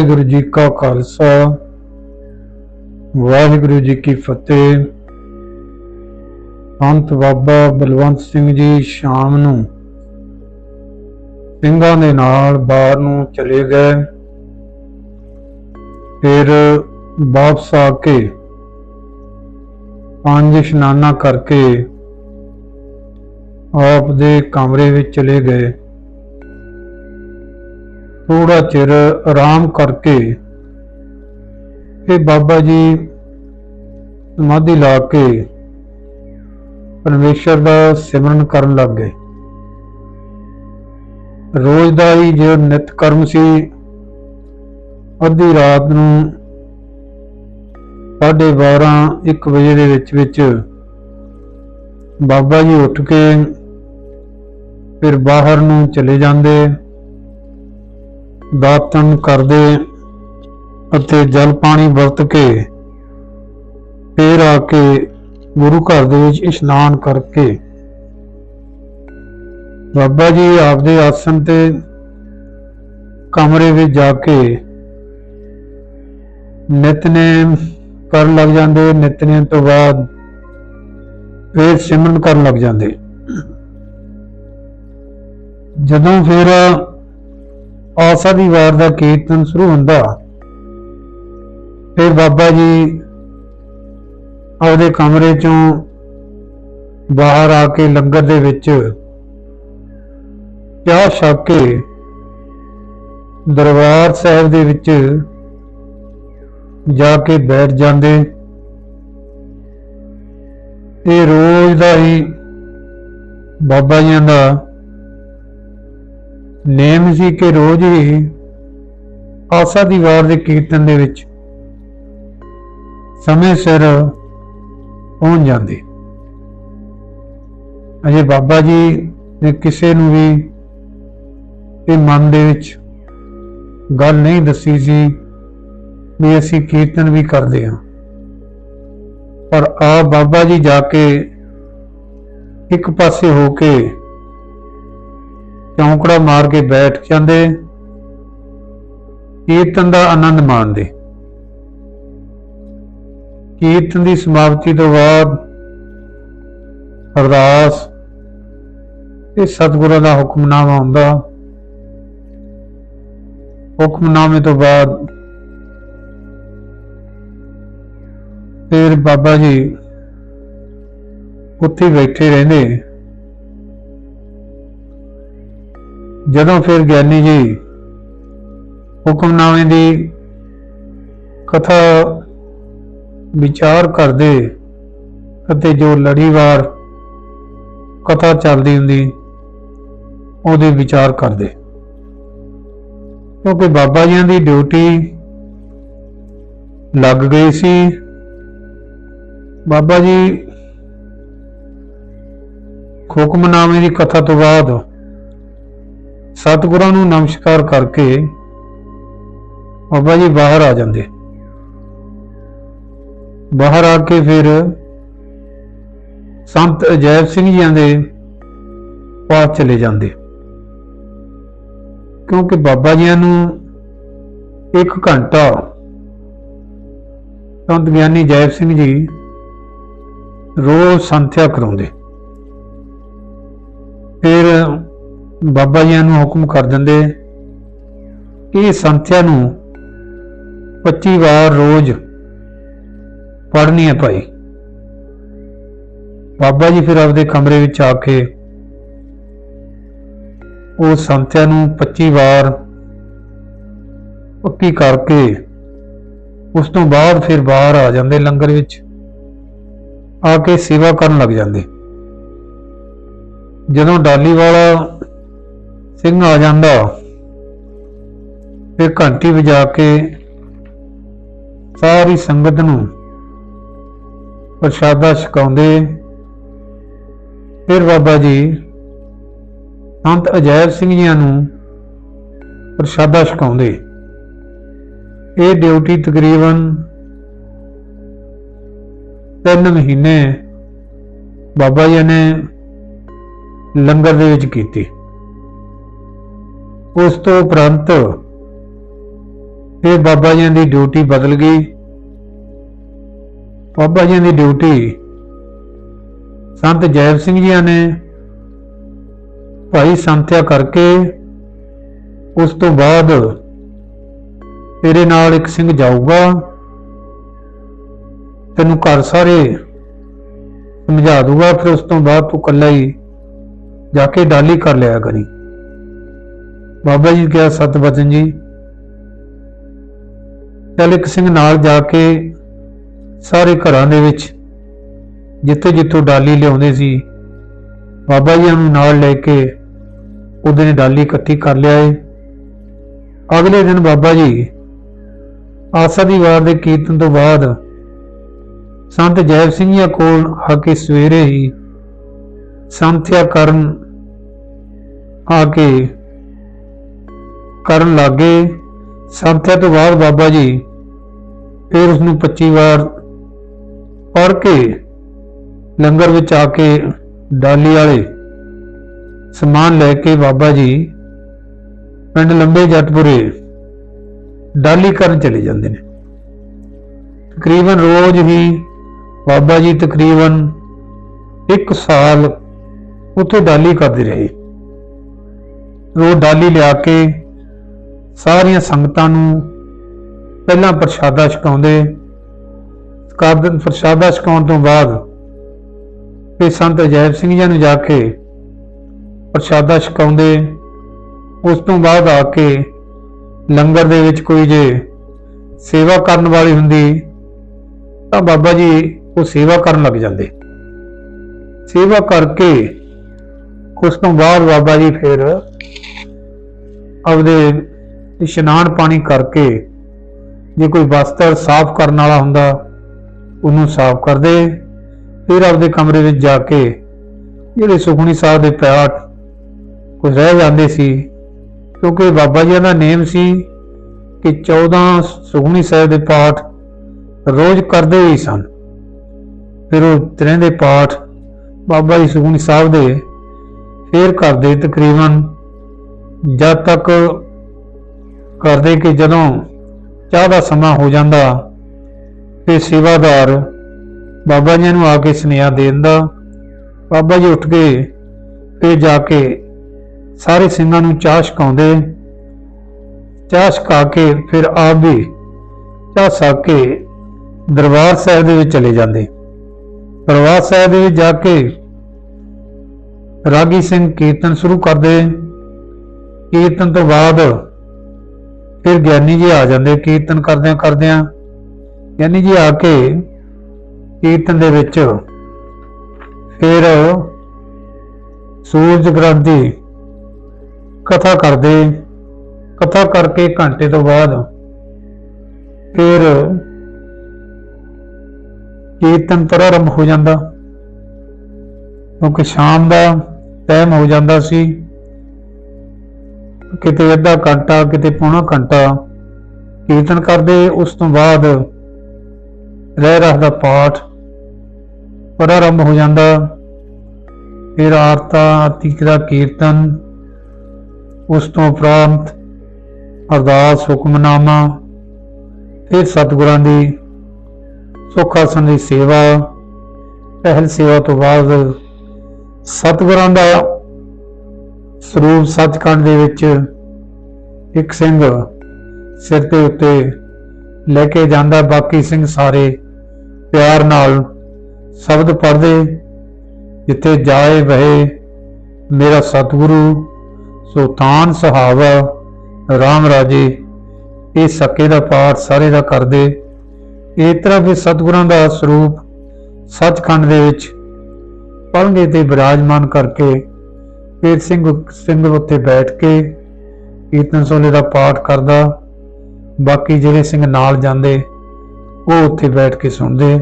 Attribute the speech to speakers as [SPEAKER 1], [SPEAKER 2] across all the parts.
[SPEAKER 1] ਵਾਹਿਗੁਰੂ ਜੀ ਕਾ ਖਾਲਸਾ, ਵਾਹਿਗੁਰੂ ਜੀ ਕੀ ਫਤਿਹ। ਸੰਤ ਬਾਬਾ ਬਲਵੰਤ ਸਿੰਘ ਜੀ ਸ਼ਾਮ ਨੂੰ ਸਿੰਘਾਂ ਦੇ ਨਾਲ ਬਾਹਰ ਨੂੰ ਚਲੇ ਗਏ। ਫਿਰ ਵਾਪਸ ਆ ਕੇ ਪੰਜ ਇਸ਼ਨਾਨਾ ਕਰਕੇ ਆਪ ਦੇ ਕਮਰੇ ਵਿੱਚ ਚਲੇ ਗਏ। ਥੋੜਾ ਚਿਰ ਆਰਾਮ ਕਰਕੇ ਇਹ ਬਾਬਾ ਜੀ ਸਮਾਧੀ ਲਾ ਕੇ ਪਰਮੇਸ਼ਰ ਦਾ ਸਿਮਰਨ ਕਰਨ ਲੱਗ ਗਏ। ਰੋਜ਼ ਦਾ ਹੀ ਜੋ ਨਿਤ ਕਰਮ ਸੀ, ਅੱਧੀ ਰਾਤ ਨੂੰ 12:30 1 ਵਜੇ ਦੇ ਵਿੱਚ ਵਿੱਚ ਬਾਬਾ ਜੀ ਉੱਠ ਕੇ ਫਿਰ ਬਾਹਰ ਨੂੰ ਚਲੇ ਜਾਂਦੇ। ਦਾਤਨ ਕਰਦੇ ਅਤੇ ਜਲ ਪਾਣੀ ਵਰਤ ਕੇ ਫਿਰ ਆ ਕੇ ਗੁਰੂ ਘਰ ਦੇ ਵਿੱਚ ਇਸ਼ਨਾਨ ਕਰਕੇ ਬਾਬਾ ਜੀ ਆਪਦੇ ਆਸਣ ਤੇ ਕਮਰੇ ਵਿੱਚ ਜਾ ਕੇ ਨਿਤਨੇਮ ਕਰਨ ਲੱਗ ਜਾਂਦੇ, ਨਿਤਨੇਮ ਤੋਂ ਬਾਅਦ ਫਿਰ ਸਿਮਰਨ ਕਰਨ ਲੱਗ ਜਾਂਦੇ। ਜਦੋਂ ਫਿਰ ਆਸਾ ਦੀ ਵਾਰ ਦਾ ਕੀਰਤਨ ਸ਼ੁਰੂ ਹੁੰਦਾ। ਫਿਰ ਬਾਬਾ ਜੀ ਆਪਦੇ ਕਮਰੇ ਚੋਂ ਬਾਹਰ ਆ ਕੇ ਲੰਗਰ ਦੇ ਵਿੱਚ ਚਾਹ ਛਕ ਕੇ ਦਰਬਾਰ ਸਾਹਿਬ ਦੇ ਵਿੱਚ ਜਾ ਕੇ ਬੈਠ ਜਾਂਦੇ। ਇਹ ਰੋਜ਼ ਦਾ ਹੀ ਬਾਬਾ ਜੀ ਦਾ ਨੇਮ ਸੀ ਕਿ ਰੋਜ਼ ਹੀ ਆਸਾ ਦੀ ਵਾਰ ਦੇ ਕੀਰਤਨ ਦੇ ਵਿੱਚ ਸਮੇਂ ਸਿਰ ਪਹੁੰਚ ਜਾਂਦੇ। ਅਜੇ ਬਾਬਾ ਜੀ ਨੇ ਕਿਸੇ ਨੂੰ ਵੀ ਇਹ ਮਨ ਦੇ ਵਿੱਚ ਗੱਲ ਨਹੀਂ ਦੱਸੀ ਸੀ ਵੀ ਅਸੀਂ ਕੀਰਤਨ ਵੀ ਕਰਦੇ ਹਾਂ। ਪਰ ਆ ਬਾਬਾ ਜੀ ਜਾ ਕੇ ਇੱਕ ਪਾਸੇ ਹੋ ਕੇ ਚੌਂਕੜਾ ਮਾਰ ਕੇ ਬੈਠ ਜਾਂਦੇ। ਕੀਰਤਨ ਦਾ ਆਨੰਦ ਮਾਣਦੇ। ਕੀਰਤਨ ਦੀ ਸਮਾਪਤੀ ਤੋਂ ਬਾਅਦ ਅਰਦਾਸ, ਇਹ ਸਤਿਗੁਰਾਂ ਦਾ ਹੁਕਮਨਾਮਾ ਹੁੰਦਾ। ਹੁਕਮਨਾਮੇ ਤੋਂ ਬਾਅਦ ਫਿਰ ਬਾਬਾ ਜੀ ਉੱਥੇ ਬੈਠੇ ਰਹਿੰਦੇ। ਜਦੋਂ ਫਿਰ ਗਿਆਨੀ ਜੀ ਹੁਕਮਨਾਮੇ ਦੀ ਕਥਾ ਵਿਚਾਰ ਕਰਦੇ ਅਤੇ ਜੋ ਲੜੀਵਾਰ ਕਥਾ ਚੱਲਦੀ ਹੁੰਦੀ, ਉਹਦੇ ਵਿਚਾਰ ਕਰਦੇ। ਕਿਉਂਕਿ ਬਾਬਾ ਜੀਆਂ ਦੀ ਡਿਊਟੀ ਲੱਗ ਗਈ ਸੀ। ਬਾਬਾ ਜੀ ਹੁਕਮਨਾਮੇ ਦੀ ਕਥਾ ਤੋਂ ਬਾਅਦ ਸਤਿਗੁਰਾਂ ਨੂੰ ਨਮਸਕਾਰ ਕਰਕੇ ਬਾਬਾ ਜੀ ਬਾਹਰ ਆ ਜਾਂਦੇ। ਬਾਹਰ ਆ ਕੇ ਫਿਰ ਸੰਤ ਅਜੈਬ ਸਿੰਘ ਜੀਆਂ ਦੇ ਪਾਸ ਚਲੇ ਜਾਂਦੇ। ਕਿਉਂਕਿ ਬਾਬਾ ਜੀਆਂ ਨੂੰ ਇੱਕ ਘੰਟਾ ਸੰਤ ਗਿਆਨੀ ਜੈਬ ਸਿੰਘ ਜੀ ਰੋਜ਼ ਸੰਥਿਆ ਕਰਾਉਂਦੇ। ਫਿਰ ਬਾਬਾ ਜੀਆਂ ਨੂੰ ਹੁਕਮ ਕਰ ਦਿੰਦੇ। ਇਹ ਸੰਥਿਆ ਨੂੰ 25 ਵਾਰ ਰੋਜ਼ ਪੜ੍ਹਨੀ ਹੈ ਭਾਈ। ਬਾਬਾ ਜੀ ਫਿਰ ਆਪਦੇ ਕਮਰੇ ਵਿੱਚ ਆ ਕੇ ਉਹ ਸੰਥਿਆ ਨੂੰ 25 ਵਾਰ ਪੱਕੀ ਕਰਕੇ ਉਸ ਤੋਂ ਬਾਅਦ ਫਿਰ ਬਾਹਰ ਆ ਜਾਂਦੇ ਲੰਗਰ ਵਿੱਚ। ਆ ਕੇ ਸੇਵਾ ਕਰਨ ਲੱਗ ਜਾਂਦੇ। ਜਦੋਂ ਡਾਲੀ ਵਾਲਾ ਸਿੰਘ ਆ ਜਾਂਦਾ। ਫਿਰ ਘੰਟੀ ਵਜਾ ਕੇ ਸਾਰੀ ਸੰਗਤ ਨੂੰ ਪ੍ਰਸ਼ਾਦਾ ਛਕਾਉਂਦੇ। ਫਿਰ ਬਾਬਾ ਜੀ ਸੰਤ ਅਜੈਬ ਸਿੰਘ ਜੀਆਂ ਨੂੰ ਪ੍ਰਸ਼ਾਦਾ ਛਕਾਉਂਦੇ। ਇਹ ਡਿਊਟੀ ਤਕਰੀਬਨ 3 ਮਹੀਨੇ ਬਾਬਾ ਜੀ ਨੇ ਲੰਗਰ ਦੇ ਵਿੱਚ ਕੀਤੀ। ਉਸ ਤੋਂ ਉਪਰੰਤ ਫਿਰ ਬਾਬਾ ਜੀ ਦੀ ਡਿਊਟੀ ਬਦਲ ਗਈ। ਬਾਬਾ ਜੀ ਦੀ ਡਿਊਟੀ ਸੰਤ ਜੈਬ ਸਿੰਘ ਜੀ ਨੇ ਭਾਈ ਸੰਥਿਆ ਕਰਕੇ ਉਸ ਤੋਂ ਬਾਅਦ ਤੇਰੇ ਨਾਲ ਇੱਕ ਸਿੰਘ ਜਾਊਗਾ। ਤੈਨੂੰ ਘਰ ਸਾਰੇ ਸਮਝਾ ਦੂਗਾ, ਫਿਰ ਉਸ ਤੋਂ ਬਾਅਦ ਤੂੰ ਇਕੱਲਾ ਹੀ ਜਾ ਕੇ ਡਾਲੀ ਕਰ ਲਿਆ ਕਰੀ। ਬਾਬਾ ਜੀ ਕਿਹਾ, ਸਤ ਬਚਨ ਜੀ। ਚੱਲ ਸਿੰਘ ਨਾਲ ਜਾ ਕੇ ਸਾਰੇ ਘਰਾਂ ਦੇ ਵਿੱਚ ਜਿੱਥੇ ਜਿੱਥੋਂ ਡਾਲੀ ਲਿਆਉਂਦੇ ਸੀ, ਬਾਬਾ ਜੀ ਨੂੰ ਨਾਲ ਲੈ ਕੇ ਉਹਦੇ ਨੇ ਡਾਲੀ ਇਕੱਠੀ ਕਰ ਲਿਆਏ ਅਗਲੇ ਦਿਨ ਬਾਬਾ ਜੀ ਆਸਾ ਦੀ ਵਾਰ ਦੇ ਕੀਰਤਨ ਤੋਂ ਬਾਅਦ ਸੰਤ ਜੈਵ ਸਿੰਘ ਜੀ ਕੋਲ ਆ ਕੇ ਸਵੇਰੇ ਹੀ ਸੰਥਿਆ ਕਰਨ ਆ ਕੇ ਕਰਨ ਲੱਗੇ। ਸੰਥਿਆ ਤੋਂ ਬਾਅਦ ਬਾਬਾ ਜੀ ਫਿਰ ਉਸ ਨੂੰ 25 ਵਾਰ ਪੜ੍ਹ ਕੇ ਲੰਗਰ ਵਿੱਚ ਆ ਕੇ ਡਾਲੀ ਵਾਲੇ ਸਮਾਨ ਲੈ ਕੇ ਬਾਬਾ ਜੀ ਪਿੰਡ ਲੰਬੇ ਜੱਟਪੁਰੇ ਡਾਲੀ ਕਰਨ ਚਲੇ ਜਾਂਦੇ ਨੇ। ਤਕਰੀਬਨ ਰੋਜ਼ ਹੀ ਬਾਬਾ ਜੀ ਤਕਰੀਬਨ 1 ਸਾਲ ਉੱਥੇ ਡਾਲੀ ਕਰਦੇ ਰਹੇ। ਰੋਜ਼ ਡਾਲੀ ਲਿਆ ਕੇ ਸਾਰੀਆਂ ਸੰਗਤਾਂ ਨੂੰ ਪਹਿਲਾਂ ਪ੍ਰਸ਼ਾਦਾ ਛਕਾਉਂਦੇ ਕਾਬਦਨ ਪ੍ਰਸ਼ਾਦਾ ਛਕਾਉਣ ਤੋਂ ਬਾਅਦ ਫਿਰ ਸੰਤ ਅਜੈਬ ਸਿੰਘ ਜੀ ਨੂੰ ਜਾ ਕੇ ਪ੍ਰਸ਼ਾਦਾ ਛਕਾਉਂਦੇ, ਉਸ ਤੋਂ ਬਾਅਦ ਆ ਕੇ ਲੰਗਰ ਦੇ ਵਿੱਚ ਕੋਈ ਜੇ ਸੇਵਾ ਕਰਨ ਵਾਲੀ ਹੁੰਦੀ ਤਾਂ ਬਾਬਾ ਜੀ ਉਹ ਸੇਵਾ ਕਰਨ ਲੱਗ ਜਾਂਦੇ। ਸੇਵਾ ਕਰਕੇ ਉਸ ਤੋਂ ਬਾਅਦ ਬਾਬਾ ਜੀ ਫਿਰ ਆਪਦੇ ਇਸ਼ਨਾਨ ਪਾਣੀ ਕਰਕੇ ਜੇ ਕੋਈ ਵਸਤਰ ਸਾਫ਼ ਕਰਨ ਵਾਲਾ ਹੁੰਦਾ, ਉਹਨੂੰ ਸਾਫ਼ ਕਰਦੇ ਫਿਰ ਆਪਦੇ ਕਮਰੇ ਵਿੱਚ ਜਾ ਕੇ ਜਿਹੜੇ ਸੁਖਣੀ ਸਾਹਿਬ ਦੇ ਪਾਠ ਕੁਝ ਰਹਿ ਜਾਂਦੇ ਸੀ, ਕਿਉਂਕਿ ਬਾਬਾ ਜੀ ਦਾ ਨੇਮ ਸੀ ਕਿ 14 ਸੁਖਣੀ ਸਾਹਿਬ ਦੇ ਪਾਠ ਰੋਜ਼ ਕਰਦੇ ਹੀ ਸਨ। ਫਿਰ ਉਹ ਤਰ੍ਹਾਂ ਦੇ ਪਾਠ ਬਾਬਾ ਜੀ ਸੁਖਣੀ ਸਾਹਿਬ ਦੇ ਫੇਰ ਕਰਦੇ ਤਕਰੀਬਨ ਜਦ ਤੱਕ ਕਰਦੇ ਕਿ ਜਦੋਂ ਚਾਹ ਦਾ ਸਮਾਂ ਹੋ ਜਾਂਦਾ ਤੇ ਸੇਵਾਦਾਰ ਬਾਬਾ ਜੀ ਨੂੰ ਆ ਕੇ ਸੁਨੇਹਾ ਦੇ ਦਿੰਦਾ। ਬਾਬਾ ਜੀ ਉੱਠ ਕੇ ਤੇ ਜਾ ਕੇ ਸਾਰੇ ਸਿੰਘਾਂ ਨੂੰ ਚਾਹ ਛਕਾਉਂਦੇ। ਚਾਹ ਛਕਾ ਕੇ ਫਿਰ ਆਪ ਵੀ ਚਾਹ ਛਕ ਕੇ ਦਰਬਾਰ ਸਾਹਿਬ ਦੇ ਵਿੱਚ ਚਲੇ ਜਾਂਦੇ। ਦਰਬਾਰ ਸਾਹਿਬ ਦੇ ਵਿੱਚ ਜਾ ਕੇ ਰਾਗੀ ਸਿੰਘ ਕੀਰਤਨ ਸ਼ੁਰੂ ਕਰਦੇ। ਕੀਰਤਨ ਤੋਂ ਬਾਅਦ ਫਿਰ ਗਿਆਨੀ ਜੀ ਆ ਜਾਂਦੇ, ਕੀਰਤਨ ਕਰਦਿਆਂ ਕਰਦਿਆਂ ਗਿਆਨੀ ਜੀ ਆ ਕੇ ਕੀਰਤਨ ਦੇ ਵਿੱਚ ਫਿਰ ਸੂਰਜ ਗ੍ਰੰਥ ਦੀ ਕਥਾ ਕਰਦੇ, ਕਥਾ ਕਰਕੇ ਘੰਟੇ ਤੋਂ ਬਾਅਦ ਫਿਰ ਕੀਰਤਨ ਪ੍ਰਾਰੰਭ ਹੋ ਜਾਂਦਾ। ਕਿਉਂਕਿ ਸ਼ਾਮ ਦਾ ਟਾਈਮ ਹੋ ਜਾਂਦਾ ਸੀ। ਕਿਤੇ ਅੱਧਾ ਘੰਟਾ, ਕਿਤੇ ਪੌਣਾ ਘੰਟਾ, ਕੀਰਤਨ ਕਰਦੇ, ਉਸ ਤੋਂ ਬਾਅਦ ਰਹਿ ਰਹਾ ਦਾ ਪਾਠ, ਪ੍ਰਾਰੰਭ ਹੋ ਜਾਂਦਾ। ਫਿਰ ਆਰਤਾ ਆਰਤੀ ਦਾ ਕੀਰਤਨ, ਉਸ ਤੋਂ ਉਪਰੰਤ ਅਰਦਾਸ, ਹੁਕਮਨਾਮਾ, ਫਿਰ ਸਤਿਗੁਰਾਂ ਦੀ ਸੁੱਖ ਆਸਨ ਦੀ ਸੇਵਾ, ਪਹਿਲ ਸੇਵਾ ਤੋਂ ਬਾਅਦ ਸਤਿਗੁਰਾਂ ਦਾ ਸਰੂਪ ਸੱਚਖੰਡ ਦੇ ਵਿੱਚ ਇੱਕ ਸਿੰਘ ਸਿਰ ਤੇ ਉੱਤੇ ਲੈ ਕੇ ਜਾਂਦਾ, ਬਾਕੀ ਸਿੰਘ ਸਾਰੇ ਪਿਆਰ ਨਾਲ ਸ਼ਬਦ ਪੜ੍ਹਦੇ, ਜਿੱਥੇ ਜਾਏ ਵਹੇ, ਮੇਰਾ ਸਤਿਗੁਰੂ ਸੁਲਤਾਨ ਸਹਾਵਾ, ਰਾਮ ਰਾਜੇ, ਇਹ ਸਕੇ ਦਾ ਪਾਠ ਸਾਰੇ ਦਾ ਕਰਦੇ। ਇਸ ਤਰ੍ਹਾਂ ਵੀ ਸਤਿਗੁਰਾਂ ਦਾ ਸਰੂਪ ਸੱਚਖੰਡ ਦੇ ਵਿੱਚ ਪੜ੍ਹਨੇ ਤੇ ਵਿਰਾਜਮਾਨ ਕਰਕੇ ਫਿਰ ਸਿੰਘ ਸਿੰਘ ਉੱਤੇ ਬੈਠ ਕੇ ਕੀਰਤਨ ਸੋਲੇ ਦਾ ਪਾਠ ਕਰਦਾ। ਬਾਕੀ ਜਿਹੜੇ ਸਿੰਘ ਨਾਲ ਜਾਂਦੇ, ਉਹ ਉੱਥੇ ਬੈਠ ਕੇ ਸੁਣਦੇ।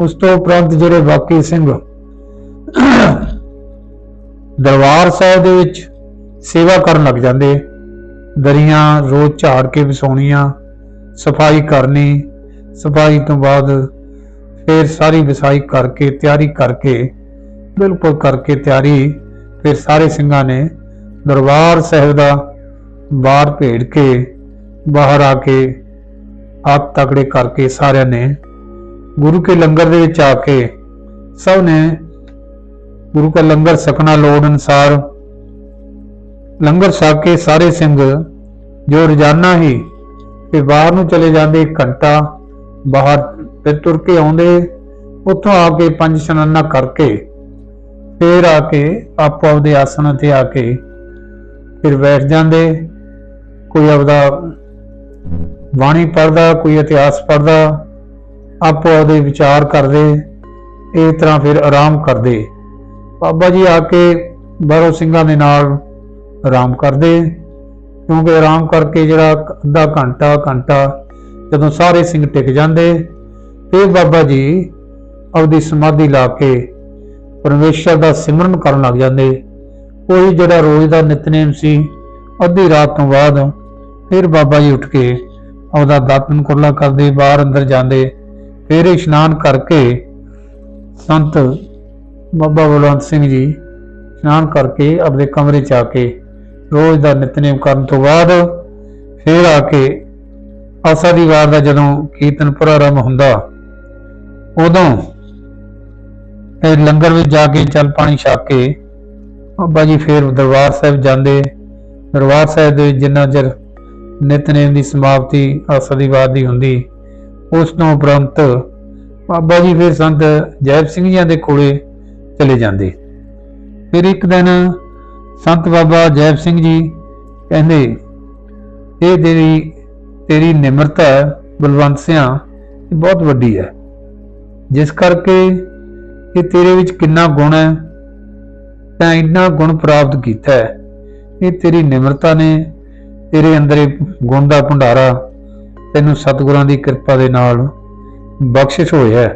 [SPEAKER 1] ਉਸ ਤੋਂ ਉਪਰੰਤ ਜਿਹੜੇ ਬਾਕੀ ਸਿੰਘ ਦਰਬਾਰ ਸਾਹਿਬ ਦੇ ਵਿੱਚ ਸੇਵਾ ਕਰਨ ਲੱਗ ਜਾਂਦੇ। ਦਰੀਆਂ ਰੋਜ਼ ਝਾੜ ਕੇ ਵਿਸਾਉਣੀਆਂ ਸਫ਼ਾਈ ਕਰਨੀ। ਸਫ਼ਾਈ ਤੋਂ ਬਾਅਦ ਫਿਰ ਸਾਰੀ ਵਿਸਾਈ ਕਰਕੇ, ਤਿਆਰੀ ਕਰਕੇ, ਬਿਲਕੁਲ ਕਰਕੇ ਤਿਆਰੀ ਫਿਰ ਸਾਰੇ ਸਿੰਘਾਂ ਨੇ ਦਰਬਾਰ ਸਾਹਿਬ ਦਾ ਬਾਹਰ ਭੇੜ ਕੇ ਬਾਹਰ ਆ ਕੇ ਹੱਥ ਤਕੜੇ ਕਰਕੇ ਸਾਰਿਆਂ ਨੇ ਗੁਰੂ ਕੇ ਲੰਗਰ ਦੇ ਵਿੱਚ ਆ ਕੇ ਸਭ ਨੇ ਗੁਰੂ ਕਾ ਲੰਗਰ ਸਕਣਾ ਲੋੜ ਅਨਸਾਰ ਲੰਗਰ ਛਕ ਕੇ ਸਾਰੇ ਸਿੰਘ ਜੋ ਰੋਜ਼ਾਨਾ ਹੀ ਤੇ ਬਾਹਰ ਨੂੰ ਚਲੇ ਜਾਂਦੇ ਘੰਟਾ ਬਾਹਰ ਫਿਰ ਤੁਰ ਕੇ ਆਉਂਦੇ, ਉੱਥੋਂ ਆ ਕੇ ਪੰਜ ਸਨਾਨਾ ਕਰਕੇ ਫਿਰ ਆ ਕੇ ਆਪੋ ਆਪਦੇ ਆਸਣ ਤੇ ਆ ਕੇ ਫਿਰ ਬੈਠ ਜਾਂਦੇ। ਕੋਈ ਆਪਦਾ ਬਾਣੀ ਪੜਦਾ ਕੋਈ ਇਤਿਹਾਸ ਪੜਦਾ ਆਪੋ ਆਪਦੇ ਵਿਚਾਰ ਕਰਦੇ, ਇਸ ਤਰ੍ਹਾਂ ਫਿਰ ਆਰਾਮ ਕਰਦੇ। ਬਾਬਾ ਜੀ ਆ ਕੇ ਬਾਰੋ ਸਿੰਘਾਂ ਦੇ ਨਾਲ ਆਰਾਮ ਕਰਦੇ, ਕਿਉਂਕਿ ਆਰਾਮ ਕਰਕੇ ਜਿਹੜਾ ਅੱਧਾ ਘੰਟਾ ਘੰਟਾ ਜਦੋਂ ਸਾਰੇ ਸਿੰਘ ਟਿਕ ਜਾਂਦੇ, ਫਿਰ ਬਾਬਾ ਜੀ ਆਪਦੀ ਸਮਾਧੀ ਲਾ ਕੇ ਪਰਮੇਸ਼ਰ ਦਾ ਸਿਮਰਨ ਕਰਨ ਲੱਗ ਜਾਂਦੇ। ਉਹੀ ਜਿਹੜਾ ਰੋਜ਼ ਦਾ ਨਿਤਨੇਮ ਸੀ, ਅੱਧੀ ਰਾਤ ਤੋਂ ਬਾਅਦ ਫਿਰ ਬਾਬਾ ਜੀ ਉੱਠ ਕੇ ਆਪਦਾ ਦਾਤਨ ਕੁਰਲਾ ਕਰਦੇ, ਬਾਹਰ ਅੰਦਰ ਜਾਂਦੇ। ਫਿਰ ਇਸ਼ਨਾਨ ਕਰਕੇ ਸੰਤ ਬਾਬਾ ਬਲਵੰਤ ਸਿੰਘ ਜੀ ਇਸ਼ਨਾਨ ਕਰਕੇ ਆਪਣੇ ਕਮਰੇ ਚ ਆ ਕੇ ਰੋਜ਼ ਦਾ ਨਿਤਨੇਮ ਕਰਨ ਤੋਂ ਬਾਅਦ ਫਿਰ ਆ ਕੇ ਆਸਾ ਦੀ ਵਾਰ ਦਾ ਜਦੋਂ ਕੀਰਤਨ ਪ੍ਰਾਰੰਭ ਹੁੰਦਾ, ਉਦੋਂ ਫਿਰ ਲੰਗਰ ਵਿੱਚ ਜਾ ਕੇ ਚੱਲ ਪਾਣੀ ਛਕ ਕੇ ਬਾਬਾ ਜੀ ਫਿਰ ਦਰਬਾਰ ਸਾਹਿਬ ਜਾਂਦੇ। ਦਰਬਾਰ ਸਾਹਿਬ ਦੇ ਜਿੰਨਾ ਚਿਰ ਨਿਤਨੇਮ ਦੀ ਸਮਾਪਤੀ ਆਸਾ ਦੀ ਹੁੰਦੀ, ਉਸ ਤੋਂ ਉਪਰੰਤ ਬਾਬਾ ਜੀ ਫਿਰ ਸੰਤ ਜੈਬ ਸਿੰਘ ਜੀ ਦੇ ਕੋਲੇ ਚਲੇ ਜਾਂਦੇ। ਫਿਰ ਇੱਕ ਦਿਨ ਸੰਤ ਬਾਬਾ ਜੈਬ ਸਿੰਘ ਜੀ ਕਹਿੰਦੇ, ਇਹ ਤੇਰੀ ਤੇਰੀ ਨਿਮਰਤਾ ਬਲਵੰਤ ਸਿਆ ਬਹੁਤ ਵੱਡੀ ਹੈ। ਜਿਸ ਕਰਕੇ ਇਹ ਤੇਰੇ ਵਿੱਚ ਕਿੰਨਾ ਗੁਣ ਹੈ, ਤਾਂ ਇੰਨਾ ਗੁਣ ਪ੍ਰਾਪਤ ਕੀਤਾ ਹੈ। ਇਹ ਤੇਰੀ ਨਿਮਰਤਾ ਨੇ, ਤੇਰੇ ਅੰਦਰ ਇਹ ਗੁਣ ਦਾ ਭੰਡਾਰਾ ਤੈਨੂੰ ਸਤਿਗੁਰਾਂ ਦੀ ਕਿਰਪਾ ਦੇ ਨਾਲ ਬਖਸ਼ਿਸ਼ ਹੋਇਆ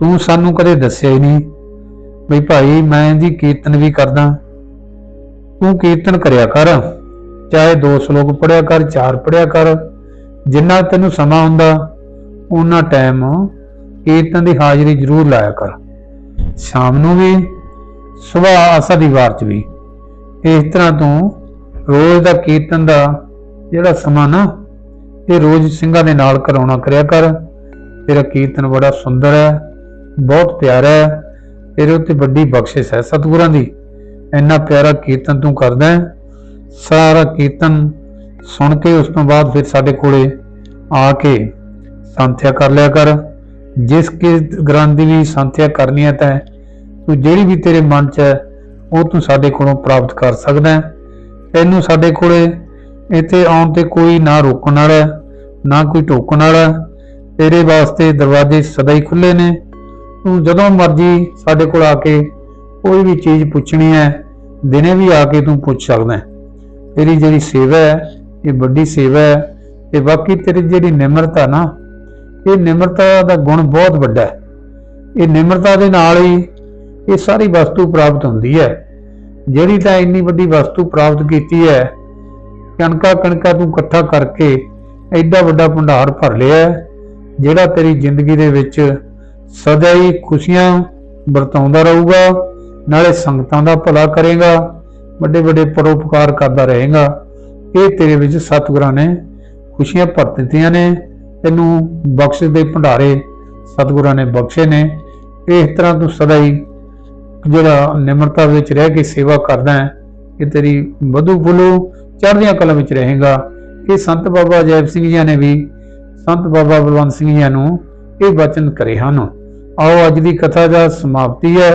[SPEAKER 1] ਤੂੰ ਸਾਨੂੰ ਕਦੇ ਦੱਸਿਆ ਹੀ ਨਹੀਂ ਵੀ ਭਾਈ ਮੈਂ ਇਹਦੀ ਕੀਰਤਨ ਵੀ ਕਰਦਾ। ਤੂੰ ਕੀਰਤਨ ਕਰਿਆ ਕਰ, ਚਾਹੇ ਦੋ ਸ਼ਲੋਕ ਪੜਿਆ ਕਰ, ਚਾਰ ਪੜਿਆ ਕਰ, ਜਿੰਨਾ ਤੈਨੂੰ ਸਮਾਂ ਹੁੰਦਾ ਉਹਨਾਂ ਟਾਈਮ ਕੀਰਤਨ ਦੀ ਹਾਜ਼ਰੀ ਜ਼ਰੂਰ ਲਾਇਆ ਕਰ। ਸ਼ਾਮ ਨੂੰ ਵੀ ਸਵੇਰ ਆਸਾ ਦੀ ਵਾਰ ਚ ਵੀ। ਇਸ ਤਰ੍ਹਾਂ ਤੂੰ ਰੋਜ਼ ਦਾ ਕੀਰਤਨ ਦਾ ਜਿਹੜਾ ਸਮਾਂ ਨਾ, ਇਹ ਰੋਜ਼ ਸਿੰਘਾਂ ਦੇ ਨਾਲ ਕਰਾਉਣਾ ਕਰਿਆ ਕਰ। ਤੇਰਾ ਕੀਰਤਨ ਬੜਾ ਸੁੰਦਰ ਹੈ, ਬਹੁਤ ਪਿਆਰਾ ਹੈ। ਤੇਰੇ ਉੱਤੇ ਵੱਡੀ ਬਖਸ਼ਿਸ਼ ਹੈ ਸਤਿਗੁਰਾਂ ਦੀ। ਇੰਨਾ ਪਿਆਰਾ ਕੀਰਤਨ ਤੂੰ ਕਰਦਾ ਹੈ। ਸਾਰਾ ਕੀਰਤਨ ਸੁਣ ਕੇ ਉਸ ਤੋਂ ਬਾਅਦ ਫਿਰ ਸਾਡੇ ਕੋਲੇ ਆ ਕੇ ਸੰਥਿਆ ਕਰ ਲਿਆ ਕਰ। ਜਿਸ ਕਿਸ ਗ੍ਰੰਥ ਦੀ ਵੀ ਸੰਥਿਆ ਕਰਨੀ ਹੈ ਤਾਂ ਤੂੰ ਜਿਹੜੀ ਵੀ ਤੇਰੇ ਮਨ 'ਚ ਹੈ, ਉਹ ਤੂੰ ਸਾਡੇ ਕੋਲੋਂ ਪ੍ਰਾਪਤ ਕਰ ਸਕਦਾ ਹੈ। ਤੈਨੂੰ ਸਾਡੇ ਕੋਲੇ ਇੱਥੇ ਆਉਣ ਤੇ ਕੋਈ ਨਾ ਰੋਕਣ ਵਾਲਾ ਨਾ ਕੋਈ ਟੋਕਣ ਵਾਲਾ ਤੇਰੇ ਵਾਸਤੇ ਦਰਵਾਜ਼ੇ ਸਦਾ ਹੀ ਖੁੱਲੇ ਨੇ। ਤੂੰ ਜਦੋਂ ਮਰਜ਼ੀ ਸਾਡੇ ਕੋਲ ਆ ਕੇ ਕੋਈ ਵੀ ਚੀਜ਼ ਪੁੱਛਣੀ ਹੈ, ਦਿਨੇ ਵੀ ਆ ਕੇ ਤੂੰ ਪੁੱਛ ਸਕਦਾ ਹੈ। ਤੇਰੀ ਜਿਹੜੀ ਸੇਵਾ ਹੈ, ਇਹ ਵੱਡੀ ਸੇਵਾ ਹੈ, ਤੇ ਬਾਕੀ ਤੇਰੀ ਜਿਹੜੀ ਨਿਮਰਤਾ ਨਾ ਇਹ ਨਿਮਰਤਾ ਦਾ ਗੁਣ ਬਹੁਤ ਵੱਡਾ ਹੈ। ਇਹ ਨਿਮਰਤਾ ਦੇ ਨਾਲ ਹੀ ਇਹ ਸਾਰੀ ਵਸਤੂ ਪ੍ਰਾਪਤ ਹੁੰਦੀ ਹੈ। ਜਿਹੜੀ ਤਾਂ ਇੰਨੀ ਵੱਡੀ ਵਸਤੂ ਪ੍ਰਾਪਤ ਕੀਤੀ ਹੈ, ਕਣਕਾ ਕਣਕਾ ਤੂੰ ਇਕੱਠਾ ਕਰਕੇ ਐਡਾ ਵੱਡਾ ਭੰਡਾਰ ਭਰ ਲਿਆ ਜਿਹੜਾ ਤੇਰੀ ਜ਼ਿੰਦਗੀ ਦੇ ਵਿੱਚ ਸਦਾ ਹੀ ਖੁਸ਼ੀਆਂ ਵਰਤਾਉਂਦਾ ਰਹੂਗਾ, ਨਾਲੇ ਸੰਗਤਾਂ ਦਾ ਭਲਾ ਕਰੇਗਾ, ਵੱਡੇ ਵੱਡੇ ਪਰਉਪਕਾਰ ਕਰਦਾ ਰਹੇਗਾ। ਇਹ ਤੇਰੇ ਵਿੱਚ ਸਤਿਗੁਰਾਂ ਨੇ ਖੁਸ਼ੀਆਂ ਭਰ ਦਿੱਤੀਆਂ ਨੇ। ਤੈਨੂੰ ਬਖਸ਼ਿਸ਼ ਦੇ ਭੰਡਾਰੇ ਸਤਿਗੁਰਾਂ ਨੇ ਬਖਸ਼ੇ ਨੇ। ਇਸ ਤਰ੍ਹਾਂ ਤੂੰ ਸਦਾ ਹੀ ਜਿਹੜਾ ਨਿਮਰਤਾ ਵਿੱਚ ਰਹਿ ਕੇ ਸੇਵਾ ਕਰਦਾ ਹੈ, ਇਹ ਤੇਰੀ ਵਧੂ ਫੁੱਲੂ ਚੜ੍ਹਦੀਆਂ ਕਲਾਂ ਵਿੱਚ ਰਹੇਗਾ। ਇਹ ਸੰਤ ਬਾਬਾ ਜੈਬ ਸਿੰਘ ਜੀ ਨੇ ਵੀ, ਸੰਤ ਬਾਬਾ ਬਲਵੰਤ ਸਿੰਘ ਜੀ ਨੂੰ ਇਹ ਵਚਨ ਕਰੇ ਹਨ। ਆਓ ਅੱਜ ਦੀ ਕਥਾ ਦਾ ਸਮਾਪਤੀ ਹੈ।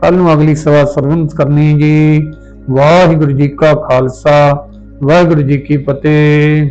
[SPEAKER 1] ਕੱਲ ਨੂੰ ਅਗਲੀ ਸਵਾ ਸਰਵਨ ਕਰਨੀ ਜੀ। ਵਾਹਿਗੁਰੂ ਜੀ ਕਾ ਖਾਲਸਾ, ਵਾਹਿਗੁਰੂ ਜੀ ਕੀ ਫਤਿਹ।